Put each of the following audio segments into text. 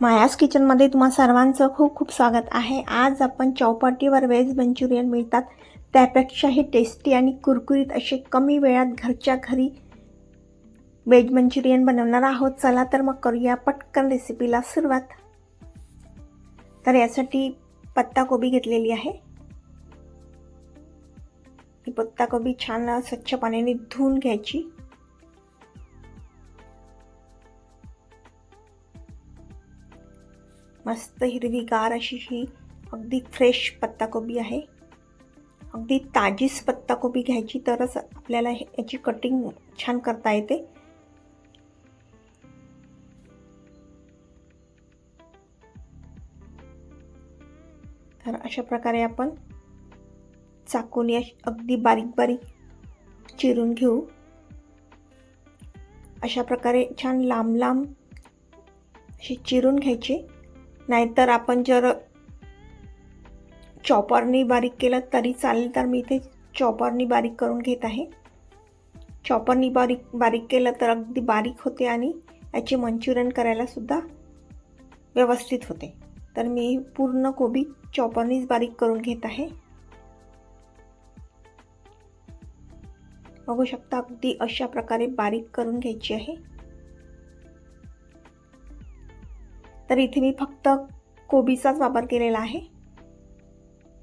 मायास किचनमध्ये तुम्हा सर्वांचं खूप खूप स्वागत आहे. आज आपण चौपाटीवर व्हेज मंचुरियन मिळतात. त्यापेक्षाही टेस्टी आणि कुरकुरीत असे कमी वेळात घरच्या घरी व्हेज मंचुरियन बनवणार आहोत. चला तर मग करूया पटकन रेसिपीला सुरुवात. तर यासाठी पत्ताकोबी घेतलेली आहे. ही पत्ताकोबी छान स्वच्छ पाण्याने धुवून घ्यायची. मस्त हिरवीगार अशी ही अगदी फ्रेश पत्ताकोबी आहे. अगदी ताजीच पत्ताकोबी घ्यायची तरच आपल्याला हे याची कटिंग छान करता येते. तर अशा प्रकारे आपण चाकूने अगदी बारीक बारीक चिरून घेऊ. अशा प्रकारे छान लांब लांब अशी चिरून घ्यायचे. नाहीतर आपण जर चॉपरनी बारीक केलं तरी चालेल. तर मी इथे चॉपरनी बारीक करून घेत आहे. चॉपरनी बारीक बारीक केलं तर अगदी बारीक होते आणि याचे मंचुरियन करायलासुद्धा व्यवस्थित होते. तर मी पूर्ण कोबी चॉपरनीच बारीक करून घेत आहे. बघू शकता अगदी अशा प्रकारे बारीक करून घ्यायची आहे. तर इथे मी फक्त कोबीचाच वापर केलेला आहे.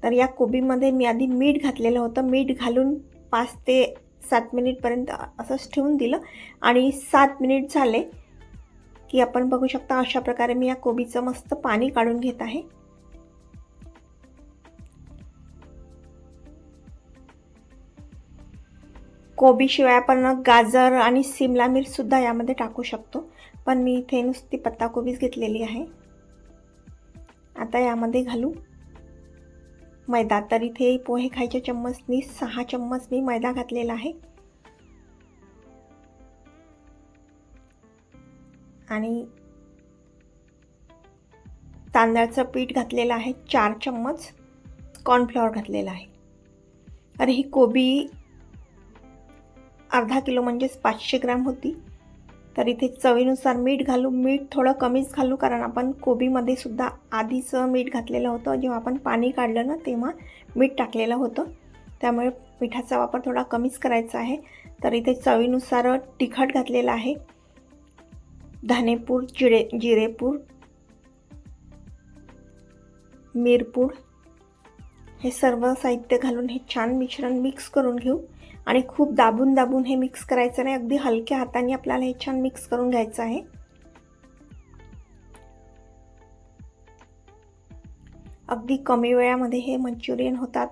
तर या कोबीमध्ये मी आधी मीठ घातलेलं होतं. मीठ घालून पाच ते सात मिनिटपर्यंत असंच ठेवून दिलं. आणि सात मिनिट झाले की आपण बघू शकता अशा प्रकारे मी या कोबीचं मस्त पाणी काढून घेत आहे. कोबीशिवाय आपण गाजर आणि सिमला मिरचसुद्धा यामध्ये टाकू शकतो. पण मी इथे नुसती पत्ताकोबीच घेतलेली आहे. आता यामध्ये घालू. मैदा तर इथे पोहे खायच्या चम्मचनी सहा चम्मच मी मैदा घातलेला आहे. आणि तांदळाचं पीठ घातलेलं आहे चार चम्मच. कॉर्नफ्लॉवर घातलेला आहे. अरे ही कोबी अर्धा किलो म्हणजेच पाचशे ग्रॅम होती. तर इथे चवीनुसार मीठ घालू. मीठ थोडं कमीच घालू कारण आपण कोबीमध्ये सुद्धा आधीच मीठ घातलेलं होतं. जेव्हा आपण पाणी काढलं ना तेव्हा मीठ टाकलेलं होतं. त्यामुळे मिठाचा वापर थोडा कमीच करायचा आहे. तर इथे चवीनुसार तिखट घातलेलं आहे. धानेपूर जिरे जिरेपूर मिरपूड हे सर्व साहित्य घालून हे छान मिश्रण मिक्स करून घेऊ. आणि खूप दाबून दाबून हे मिक्स करायचं नाही अगदी हलक्या हाताने आपल्याला हे छान मिक्स करून घ्यायचं आहे. अगदी कमी वेळामध्ये हे मंचुरियन होतात.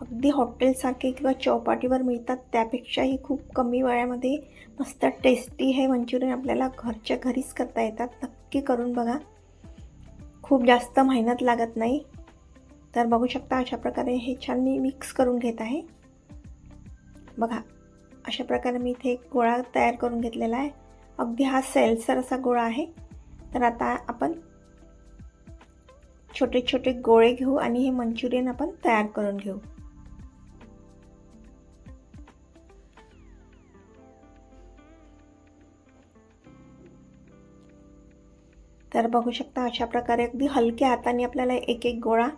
अगदी हॉटेलसारखे किंवा चौपाटीवर मिळतात त्यापेक्षाही खूप कमी वेळामध्ये मस्त टेस्टी हे मंचुरियन आपल्याला घरच्या घरीच करता येतात. नक्की करून बघा. खूप जास्त मेहनत लागत नाही. तर बघू शकता अशा प्रकारे हे छान मी मिक्स करून घेत आहे. बघा अशा प्रकारे मी इथे एक गोळा तयार करून घेतलेला आहे. अगदी हा सेल्सर असा गोळा आहे. तर आता आपण छोटे छोटे गोळे घेऊ आणि हे मंचुरियन आपण तयार करून घेऊ. तर बघू शकता अशा प्रकारे अगदी हलक्या हाताने आपल्याला एक एक गोळा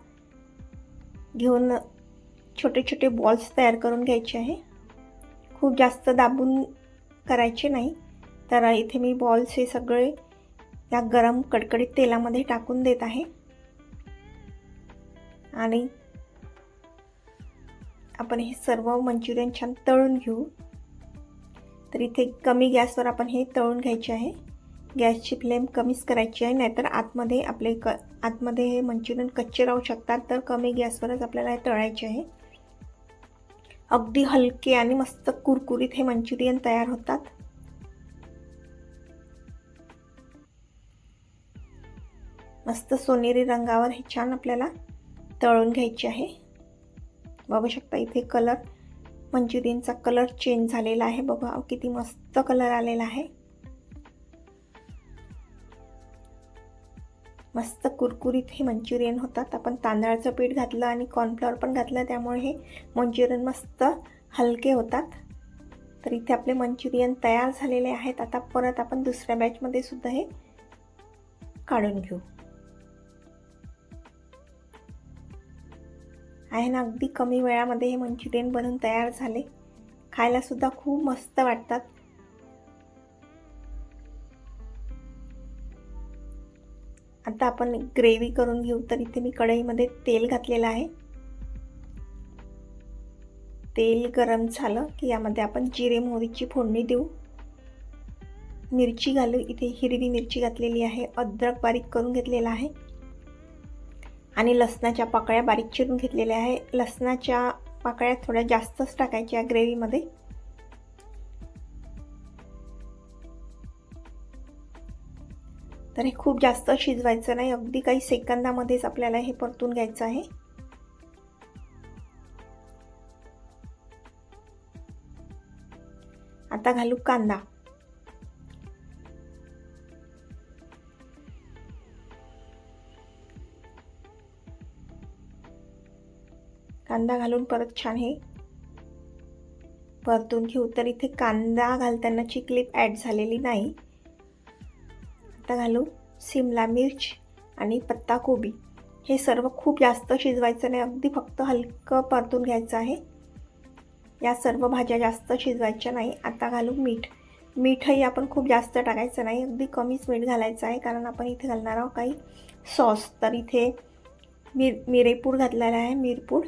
घेऊन छोटे छोटे बॉल्स तयार करून घ्यायचे आहे. खूप जास्त दाबून करायचे नाही. तर इथे मी बॉल्स हे सगळे या गरम कडकडीत तेलामध्ये टाकून देत आहे. आणि आपण हे सर्व मंचुरियन छान तळून घेऊ. तर इथे कमी गॅसवर आपण हे तळून घ्यायचे आहे. गॅसची फ्लेम कमीच करायची आहे नाहीतर आतमध्ये आपले क आतमध्ये हे मंचुरियन कच्चे राहू शकतात तर कमी गॅसवरच आपल्याला हे तळायचे आहे. अगदी हलके आणि मस्त कुरकुरीत हे मंचुरियन तयार होतात. मस्त सोनेरी रंगावर हे छान आपल्याला तळून घ्यायचे आहे. बघू शकता इथे कलर मंचुरियनचा कलर चेंज झालेला आहे. बघा किती मस्त कलर आलेला आहे. मस्त कुरकुरीत हे मंचुरियन होतात. आपण तांदळाचं पीठ घातलं आणि कॉर्नफ्लॉवर पण घातलं त्यामुळे हे मंचुरियन मस्त हलके होतात. तर इथे आपले मंचुरियन तयार झालेले आहेत. आता परत आपण दुसऱ्या बॅचमध्ये सुद्धा हे काढून घेऊ. आहे ना अगदी कमी वेळामध्ये हे मंचुरियन बनून तयार झाले. खायला सुद्धा खूप मस्त वाटतात. आता आपण ग्रेव्ही करून घेऊ. तर इथे मी कढईमध्ये तेल घातलेलं आहे. तेल गरम झालं की यामध्ये आपण जिरे मोहरीची फोडणी देऊ. मिरची घालू इथे हिरवी मिरची घातलेली आहे. अद्रक बारीक करून घेतलेला आहे. आणि लसणाच्या पाकळ्या बारीक चिरून घेतलेल्या आहे. लसणाच्या पाकळ्या थोड्या जास्तच टाकायच्या ग्रेव्हीमध्ये. तर हे खूप जास्त शिजवायचं नाही. अगदी काही सेकंदामध्येच आपल्याला हे परतून घ्यायचं आहे. आता घालू कांदा. कांदा घालून परत छान हे परतून घेऊ. तर इथे कांदा घालतानाची क्लिप ॲड झालेली नाही. आता घालू सिमला मिर्च आणि पत्ता कोबी हे सर्व खूप जास्त शिजवायचं नाही. अगदी फक्त हलकं परतून घ्यायचं आहे. या सर्व भाज्या जास्त शिजवायच्या नाही. आता घालू मीठ. मीठही आपण खूप जास्त टाकायचं नाही. अगदी कमीच मीठ घालायचं आहे. कारण आपण इथे घालणार आहोत काही सॉस. तर इथे मिर मिरेपूड घातलेला आहे. मिरपूड.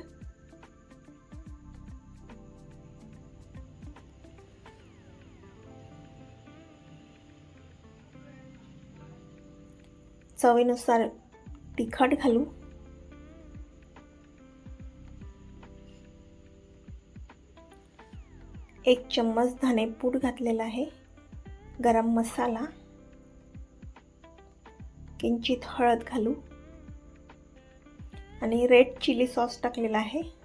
चवीनुसार तिखट घालू. एक चम्मच धनेपूड घातलेला आहे. गरम मसाला. किंचित हळद घालू. आणि रेड चिली सॉस टाकलेला आहे.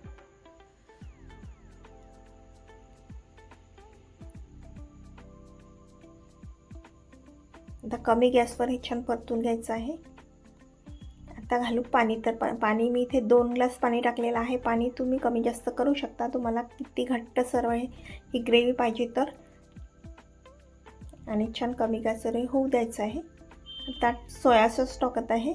आता कमी गॅसवर हे छान परतून घ्यायचं आहे. आता घालू पाणी तर पाणी मी इथे दोन ग्लास पाणी टाकलेलं आहे. पाणी तुम्ही कमी जास्त करू शकता. तुम्हाला किती घट्ट सर्व ही ग्रेव्ही पाहिजे तर. आणि छान कमी गॅसवर होऊ द्यायचं आहे. आता सोया सॉस टाकत आहे.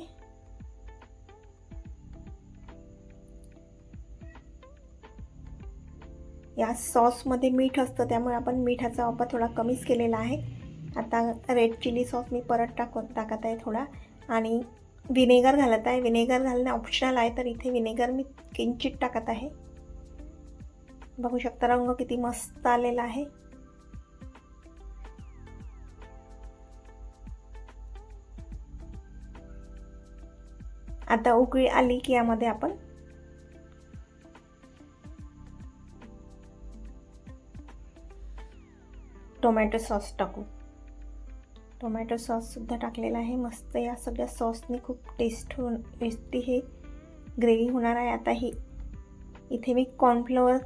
या सॉसमध्ये मीठ असतं त्यामुळे आपण मिठाचा वापर थोडा कमीच केलेला आहे. आता रेड चिली सॉस मी परत टाकून टाकत आहे थोडा. आणि विनेगर घालत आहे. विनेगर घालणे ऑप्शनल आहे तर इथे विनेगर मी किंचित टाकत आहे. बघू शकता रंग किती मस्त आलेला आहे. आता उकळी आली की यामध्ये आपण टोमॅटो सॉस टाकू. टोमॅटो सॉससुद्धा टाकलेला आहे. मस्त या सगळ्या सॉसनी खूप टेस्ट होऊन टेस्टी हे ग्रेव्ही होणार आहे. आता ही इथे मी कॉर्नफ्लॉवर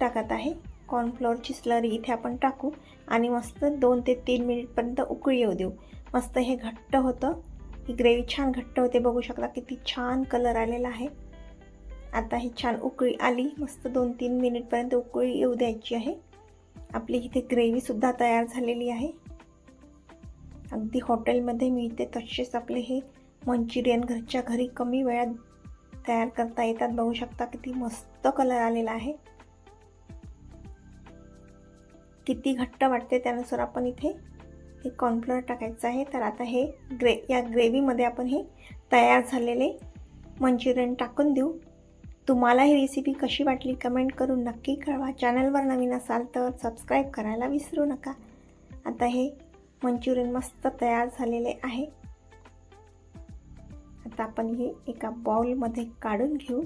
टाकत आहे. कॉर्नफ्लॉवरची स्लरी इथे आपण टाकू आणि मस्त दोन ते तीन मिनिटपर्यंत उकळी येऊ देऊ. मस्त हे घट्ट होतं. ही ग्रेव्ही छान घट्ट होते. बघू शकता किती छान कलर आलेला आहे. आता ही छान उकळी आली. मस्त दोन तीन मिनिटपर्यंत उकळी येऊ द्यायची आहे. आपली इथे ग्रेव्हीसुद्धा तयार झालेली आहे. अगदी हॉटेलमध्ये मिळते तसेच आपले हे मंचुरियन घरच्या घरी कमी वेळात तयार करता येतात. बघू शकता किती मस्त कलर आलेला आहे. किती घट्ट वाटते त्यानुसार आपण इथे हे कॉर्नफ्लोअर टाकायचं आहे. तर आता हे ग्रे या ग्रेव्हीमध्ये आपण हे तयार झालेले मंचुरियन टाकून देऊ. तुम्हाला ही रेसिपी कशी वाटली कमेंट करून नक्की कळवा. चॅनलवर नवीन असाल तर सबस्क्राईब करायला विसरू नका. आता हे मंचुरियन मस्त तयार झालेले आहे. आता आपण हे एका बाउलमध्ये काढून घेऊ.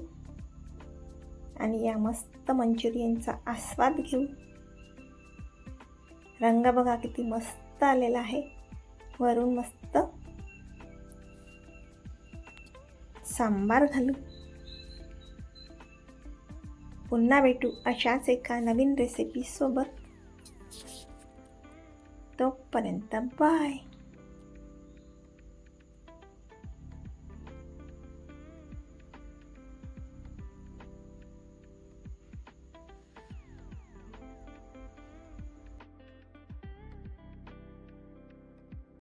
आणि या मस्त मंचुरियनचा आस्वाद घेऊ. रंग बघा किती मस्त आलेला आहे. वरून मस्त सांबार घालू. पुन्हा भेटू अशाच एका नवीन रेसिपीसोबत तोपर्यंत बाय